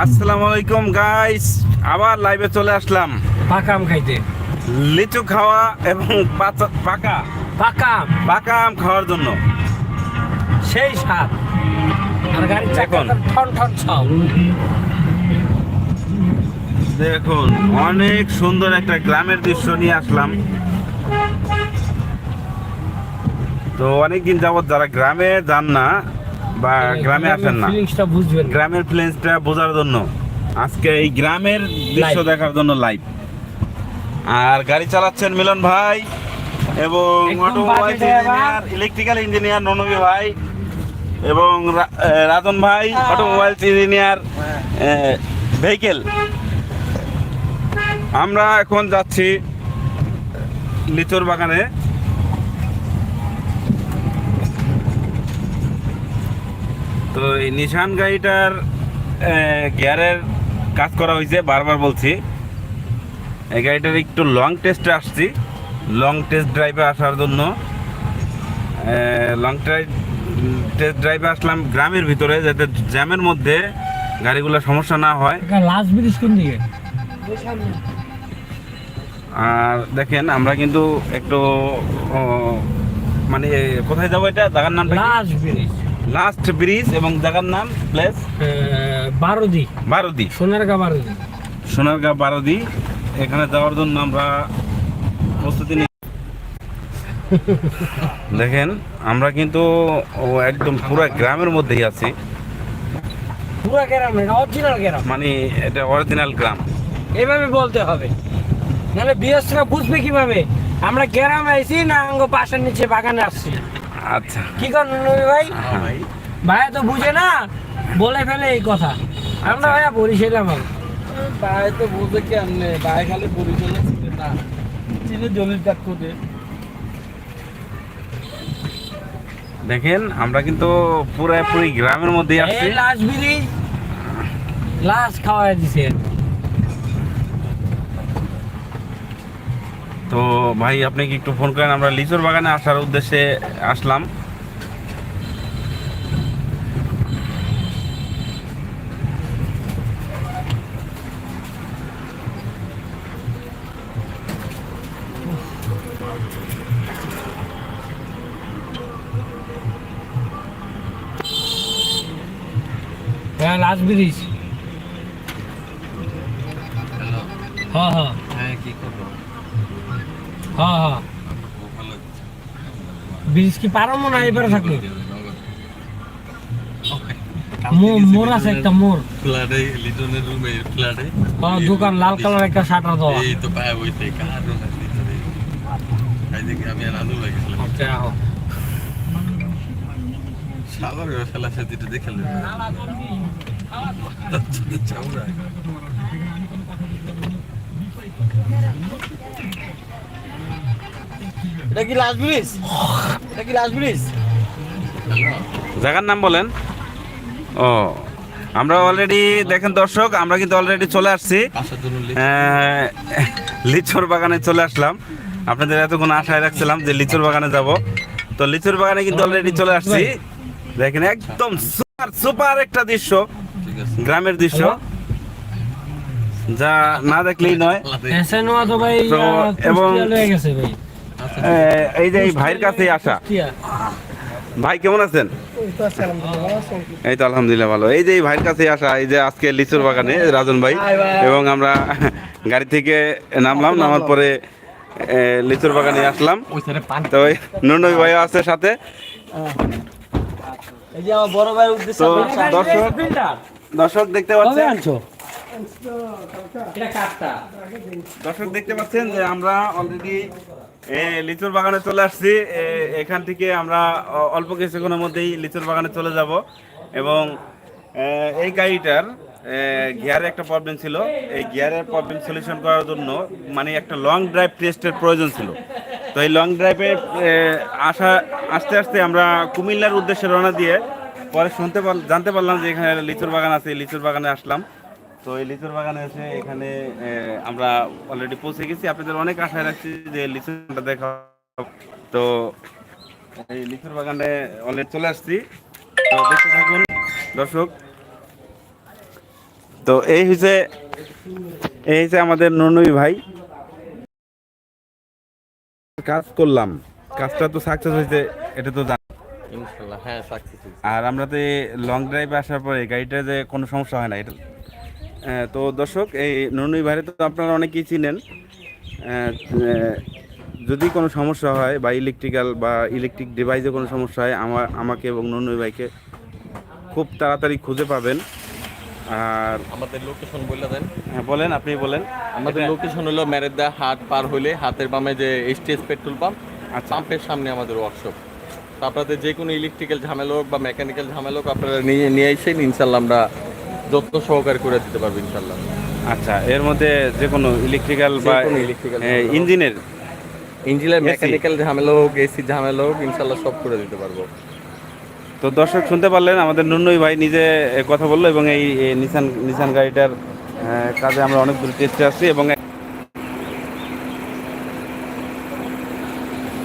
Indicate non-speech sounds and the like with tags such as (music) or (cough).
আসসালামু আলাইকুম গাইস আবার লাইভে চলে আসলাম। পাকা আম খাইতে। লিচু খাওয়া এবং পাকা। পাকা আম। পাকা আম খাওয়ার জন্য। সেই স্বাদ। আর গাড়ির চাকা দেখুন। ঠন ঠন ছাও দেখুন অনেক সুন্দর একটা গ্রামের দৃশ্য নিয়ে আসলাম। তো অনেকদিন যাবত যারা গ্রামে যান না বা গ্রামে আসেন না। ফিলিংসটা বুঝবেন। গ্রামের প্লেন্সটা বোঝার জন্য আজকে এই গ্রামের দৃশ্য দেখার জন্য লাইভ আর গাড়ি চালাচ্ছেন মিলন ভাই এবং অটোমোবাইল ইঞ্জিনিয়ার ইলেকট্রিক্যাল ইঞ্জিনিয়ার ননবী ভাই এবং রাজন ভাই অটোমোবাইল ইঞ্জিনিয়ার ভেহিকেল আমরা এখন যাচ্ছি লিচুর বাগানে। তো এই নিশান গাড়িটার গিয়ারের কাজ করা হয়েছে বারবার বলছি। এই গাড়িটার একটু লং টেস্টে আসছি। লং টেস্ট ড্রাইভে আসার জন্য। লং ড্রাইভ টেস্ট ড্রাইভে আসলাম গ্রামের ভিতরে যাতে জ্যামের মধ্যে গাড়িগুলো সমস্যা না হয়। লাস্ট ব্রিজ কোন দিকে? আর দেখেন আমরা কিন্তু একটু মানে কোথায় যাব এটা? জায়গার নাম লাস্ট ব্রিজ লাস্ট ব্রিজ এবং জায়গার নাম প্লেস বারোদি। বারোদি। সোনারগা বারোদি। সোনারগাঁ বারোদি। এখানে যাওয়ার জন্য আমরা প্রস্তুতি নিই। (laughs) দেখেন আমরা কিন্তু ও একদম পুরো গ্রামের মধ্যেই আছি। পুরো গ্রাম এটা অরিজিনাল গ্রাম। মানে এটা অরিজিনাল গ্রাম। এভাবে বলতে হবে। নাহলে বিএসরা বুঝবে কীভাবে? আমরা গ্রামে আইছি না আঙ্গ পাশের নিচে বাগানে আসছি। আচ্ছা। কি করেন নবী ভাই? ভাইয়া তো বুঝে না বলে ফেলে এই কথা। আমরা ভাইয়া বরিশালাম বাই তো বুঝে কেমনে? বাই খালি পরিচয় চিনে না। চিনে জলির কাজ করে দেখেন আমরা কিন্তু পুরোপুরি গ্রামের মধ্যেই আছি লাশ ব্রিজ লাস্ট খাওয়াই দিছে তো ভাই আপনি কি একটু ফোন করেন? আমরা লিচুর বাগানে আসার উদ্দেশ্যে আসলাম। হ্যাঁ লাস্ট ব্রিজ হ্যাঁ হ্যাঁ। হ্যাঁ কি করব হ্যাঁ হ্যাঁ। ব্রিজ কি পারব না এবারে থাকব মো- মোর আছে একটা মোর। ফ্ল্যাটে লিটনের রুমে ফ্ল্যাটে। হ্যাঁ, দোকান লাল কালার একটা শাটার দেওয়া এই তো পায় বইতে কার রুম আছে এই দেখি আমি আর আনু লাগিয়েছিলাম আচ্ছা আহো। সাগর ফেলা সে দুটো দেখে এটা কি লাস্ট ব্রিজ এটা কি লাস্ট ব্রিজ জায়গার নাম বলেন। ও আমরা অলরেডি দেখেন দর্শক আমরা কিন্তু অলরেডি চলে আসছি। আহ, লিচুর বাগানে চলে আসলাম। আপনাদের এতক্ষণ আশায় রাখছিলাম যে লিচুর বাগানে যাব। তো লিচুর বাগানে কিন্তু অলরেডি চলে আসছি। দেখেন একদম সুপার সুপার একটা দৃশ্য। গ্রামের দৃশ্য। যা না দেখলেই নয়। আহ, এবং- এই যে এই ভাইয়ের কাছেই আসা। ভাই কেমন আছেন? এই তো আলহামদুলিল্লাহ ভালো এই যে এই ভাইয়ের কাছে আসা এই যে আজকে লিচুর বাগানে রাজন ভাই। এবং আমরা গাড়ি থেকে নামলাম নামার পরে লিচুর বাগানে আসলাম। তো ওই নুনই ভাই আছে সাথে। এই যে আমার বড় ভাই উদ্দেশ্যে তো আমার চা- দর্শক দর্শক দেখতে পাচ্ছেন? দর্শক দেখতে পাচ্ছেন যে আমরা অলরেডি লিচুর বাগানে চলে আসছি। এখান থেকে আমরা অল্প কিছুক্ষণের মধ্যেই লিচুর বাগানে চলে যাব এবং এই গাড়িটার গিয়ারে একটা প্রবলেম ছিল। এই গিয়ারের প্রবলেম সলিউশন করার জন্য মানে একটা লং ড্রাইভ টেস্টের প্রয়োজন ছিল। তো এই লং ড্রাইভে আসা, আস্তে আস্তে আমরা কুমিল্লার উদ্দেশ্যে রওনা দিয়ে পরে শুনতে জানতে পারলাম যে এখানে লিচুর বাগান আছে লিচুর বাগানে আসলাম। তো এই লিচুর বাগানে এসে এখানে আমরা অলরেডি পৌঁছে গেছি। আপনাদের অনেক আশায় রাখছি যে লিচুটা দেখা তো এই লিচুর বাগানে অলরেডি চলে আসছি। তো দেখতে থাকুন দর্শক। তো এই হচ্ছে এই হচ্ছে আমাদের ননুই ভাই। কাজ করলাম। কাজটা তো সাকসেস হয়েছে এটা তো হ্যাঁ সাকসেস আর আমরা তো লং ড্রাইভে আসার পরে গাড়িটা যে কোনো সমস্যা হয় না এটা তো দর্শক এই নুনুই ভাইরে তো আপনারা অনেকেই চিনেন। যদি কোনো সমস্যা হয় বা ইলেকট্রিক্যাল বা ইলেকট্রিক ডিভাইসে কোনো সমস্যা হয় আমার আমাকে এবং নুনুই ভাইকে খুব তাড়াতাড়ি খুঁজে পাবেন। আর আমাদের লোকেশন বলে দেন। হ্যাঁ বলেন আপনি বলেন। আমাদের লোকেশন হলো মেরেদা হাট পার হলে হাতের বামে যে এইচটিএস পেট্রোল পাম্প আর পাম্পের সামনে আমাদের ওয়ার্কশপ তো আপনাদের যে কোনো ইলেকট্রিক্যাল ঝামেলা হোক বা মেকানিক্যাল ঝামেলা হোক আপনারা নিয়ে নিয়ে এসেন ইনশাল্লাহ আমরা যত্ন সহকারে করে দিতে পারবে ইনশাল্লাহ আচ্ছা এর মধ্যে যে কোনো ইলেকট্রিক্যাল বা ইঞ্জিনের? ইঞ্জিনের মেকানিক্যাল ঝামেলা হোক এসি ঝামেলা হোক ইনশাল্লাহ সব করে দিতে পারব। তো দর্শক শুনতে পারলেন আমাদের নুন্নই ভাই নিজে কথা বলল এবং এই নিসান নিসান গাড়িটার কাজে আমরা অনেক দূর টেস্টে আসছি এবং